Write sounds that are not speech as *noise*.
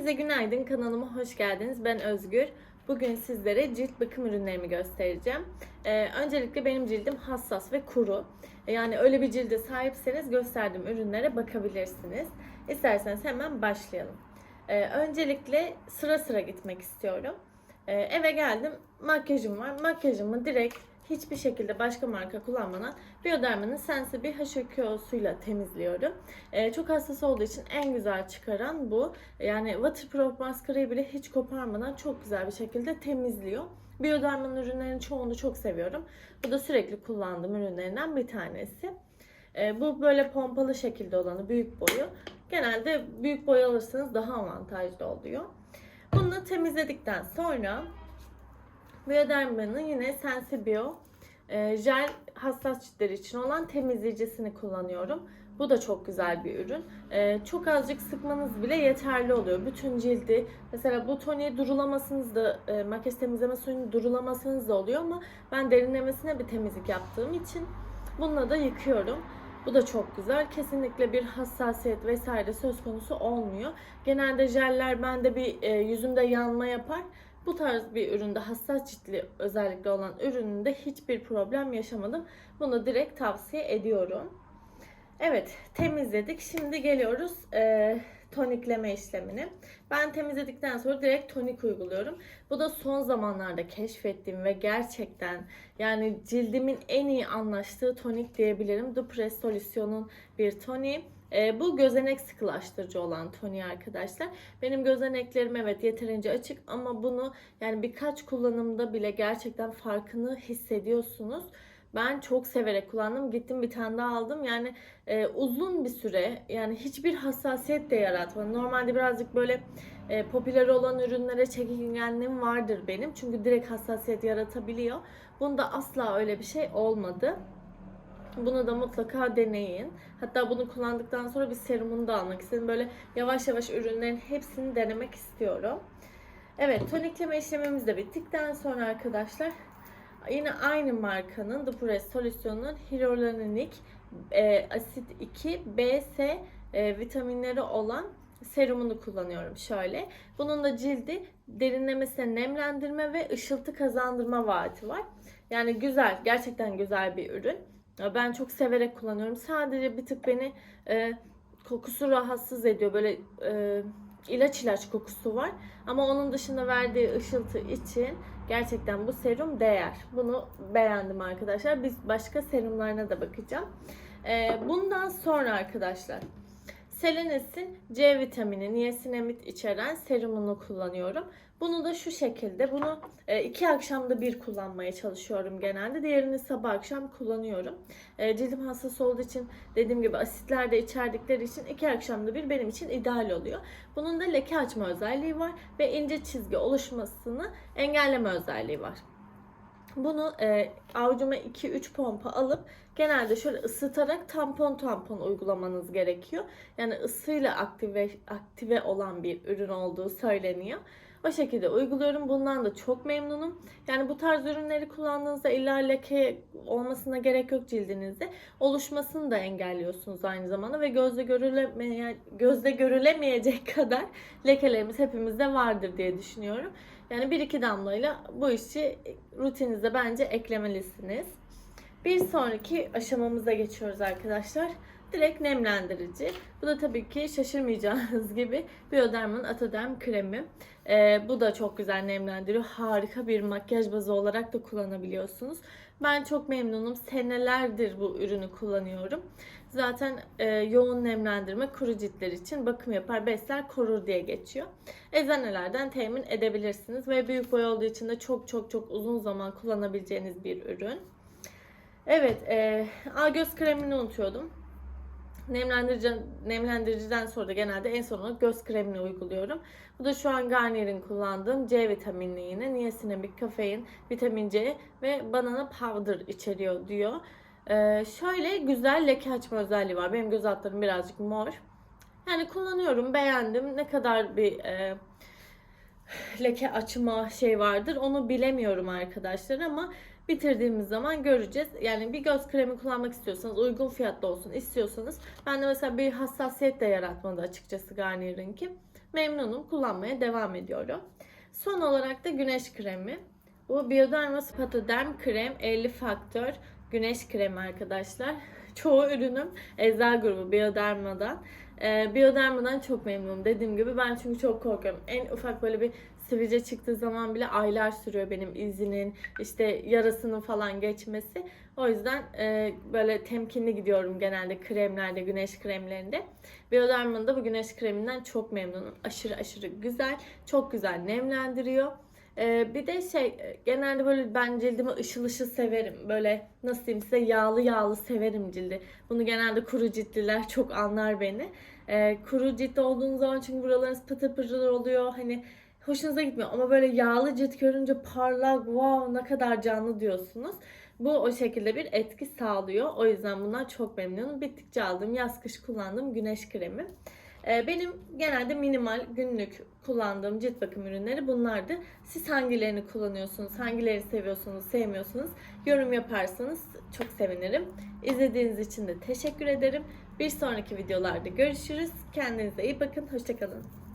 Size günaydın kanalıma hoş geldiniz. Ben Özgür. Bugün sizlere cilt bakım ürünlerimi göstereceğim. Ee, öncelikle benim cildim hassas ve kuru. Ee, Yani öyle bir cilde sahipseniz gösterdiğim ürünlere bakabilirsiniz. İsterseniz hemen başlayalım. Ee, öncelikle sıra sıra gitmek istiyorum. Ee, eve geldim, makyajım var. Makyajımı direkt hiçbir şekilde başka marka kullanmadan Bioderma'nın Sensibi H2O suyla temizliyorum. Ee, çok hassas olduğu için en güzel çıkaran bu. Yani waterproof maskarayı bile hiç koparmadan çok güzel bir şekilde temizliyor. Bioderma'nın ürünlerinin çoğunu çok seviyorum. Bu da sürekli kullandığım ürünlerinden bir tanesi. Ee, bu böyle pompalı şekilde olanı büyük boyu. Genelde büyük boy alırsanız daha avantajlı oluyor. Bunu temizledikten sonra Bioderma'nın yine Sensibio e, jel hassas ciltler için olan temizleyicisini kullanıyorum. Bu da çok güzel bir ürün. E, çok azıcık sıkmanız bile yeterli oluyor. Bütün cildi mesela bu toniği durulamasınız da e, makyaj temizleme suyunu durulamasınız da oluyor ama ben derinlemesine bir temizlik yaptığım için bununla da yıkıyorum. Bu da çok güzel. Kesinlikle bir hassasiyet vesaire söz konusu olmuyor. Genelde jeller bende bir e, yüzümde yanma yapar. Bu tarz bir üründe hassas ciltli özellikle olan ürününde hiçbir problem yaşamadım. Bunu direkt tavsiye ediyorum. Evet temizledik. Şimdi geliyoruz e, tonikleme işlemine. Ben temizledikten sonra direkt tonik uyguluyorum. Bu da son zamanlarda keşfettiğim ve gerçekten yani cildimin en iyi anlaştığı tonik diyebilirim. Dupress Solution'un bir toniği. E, bu gözenek sıkılaştırıcı olan toniği arkadaşlar. Benim gözeneklerim evet yeterince açık ama bunu yani birkaç kullanımda bile gerçekten farkını hissediyorsunuz. Ben çok severek kullandım. Gittim bir tane daha aldım. Yani e, uzun bir süre yani hiçbir hassasiyet de yaratmadı. Normalde birazcık böyle e, popüler olan ürünlere çekingenliğim vardır benim. Çünkü direkt hassasiyet yaratabiliyor. Bunda asla öyle bir şey olmadı. Bunu da mutlaka deneyin. Hatta bunu kullandıktan sonra bir serumunu da almak istedim. Böyle yavaş yavaş ürünlerin hepsini denemek istiyorum. Evet tonikleme işlemimiz de bittikten sonra arkadaşlar yine aynı markanın Dupress Solution'un Hyaluronic e, asit 2 B, S e, vitaminleri olan serumunu kullanıyorum şöyle. Bunun da cildi derinlemesine nemlendirme ve ışıltı kazandırma vaati var. Yani güzel, gerçekten güzel bir ürün. Ben çok severek kullanıyorum. Sadece bir tık beni e, kokusu rahatsız ediyor. Böyle e, ilaç ilaç kokusu var. Ama onun dışında verdiği ışıltı için gerçekten bu serum değer. Bunu beğendim arkadaşlar. Biz başka serumlarına da bakacağım. E, bundan sonra arkadaşlar Selenes'in C vitamini, niasinamid içeren serumunu kullanıyorum. Bunu da şu şekilde, bunu e, iki akşamda bir kullanmaya çalışıyorum genelde. Diğerini sabah akşam kullanıyorum. E, cildim hassas olduğu için dediğim gibi asitler de içerdikleri için iki akşamda bir benim için ideal oluyor. Bunun da leke açma özelliği var ve ince çizgi oluşmasını engelleme özelliği var. Bunu e, avucuma 2-3 pompa alıp genelde şöyle ısıtarak tampon tampon uygulamanız gerekiyor. Yani ısıyla aktive aktive olan bir ürün olduğu söyleniyor. O şekilde uyguluyorum. Bundan da çok memnunum. Yani bu tarz ürünleri kullandığınızda illa leke olmasına gerek yok cildinizde. Oluşmasını da engelliyorsunuz aynı zamanda ve gözle görülemeye, gözle görülemeyecek *laughs* kadar lekelerimiz hepimizde vardır diye düşünüyorum. Yani bir iki damlayla bu işi rutininize bence eklemelisiniz. Bir sonraki aşamamıza geçiyoruz arkadaşlar. Direkt nemlendirici. Bu da tabii ki şaşırmayacağınız *laughs* gibi Bioderma'nın Atoderm kremi. Ee, bu da çok güzel nemlendiriyor. Harika bir makyaj bazı olarak da kullanabiliyorsunuz. Ben çok memnunum. Senelerdir bu ürünü kullanıyorum. Zaten e, yoğun nemlendirme kuru ciltler için bakım yapar, besler, korur diye geçiyor. Eczanelerden temin edebilirsiniz ve büyük boy olduğu için de çok çok çok uzun zaman kullanabileceğiniz bir ürün. Evet, e, a göz kremini unutuyordum. Nemlendirici, nemlendiriciden sonra da genelde en sonuna göz kremini uyguluyorum. Bu da şu an Garnier'in kullandığım C vitaminli yine. Niacinamide, kafein, vitamin C ve banana powder içeriyor diyor. Ee, şöyle güzel leke açma özelliği var. Benim göz altlarım birazcık mor. Yani kullanıyorum, beğendim. Ne kadar bir e, leke açma şey vardır onu bilemiyorum arkadaşlar ama bitirdiğimiz zaman göreceğiz. Yani bir göz kremi kullanmak istiyorsanız uygun fiyatlı olsun istiyorsanız ben de mesela bir hassasiyet de yaratmadı açıkçası Garnier'inki. Memnunum. Kullanmaya devam ediyorum. Son olarak da güneş kremi. Bu Bioderma Patoderm Krem 50 faktör güneş kremi arkadaşlar. *laughs* Çoğu ürünüm Eza grubu Bioderma'dan. Ee, Bioderma'dan çok memnunum. Dediğim gibi ben çünkü çok korkuyorum. En ufak böyle bir sivilce çıktığı zaman bile aylar sürüyor benim izinin, işte yarasının falan geçmesi. O yüzden e, böyle temkinli gidiyorum genelde kremlerde, güneş kremlerinde. Bioderma'nın da bu güneş kreminden çok memnunum. Aşırı aşırı güzel, çok güzel nemlendiriyor. Ee, bir de şey e, genelde böyle ben cildimi ışıl ışıl severim. Böyle nasıl diyeyim size yağlı yağlı severim cildi. Bunu genelde kuru ciltliler çok anlar beni. Ee, kuru cilt olduğunuz zaman çünkü buralarınız pıtır pıtır oluyor. Hani hoşunuza gitmiyor ama böyle yağlı cilt görünce parlak wow ne kadar canlı diyorsunuz. Bu o şekilde bir etki sağlıyor. O yüzden bundan çok memnunum. Bittikçe aldığım yaz kış kullandığım güneş kremi. Ee, Benim genelde minimal günlük kullandığım cilt bakım ürünleri bunlardı. Siz hangilerini kullanıyorsunuz, hangileri seviyorsunuz, sevmiyorsunuz yorum yaparsanız çok sevinirim. İzlediğiniz için de teşekkür ederim. Bir sonraki videolarda görüşürüz. Kendinize iyi bakın. Hoşçakalın.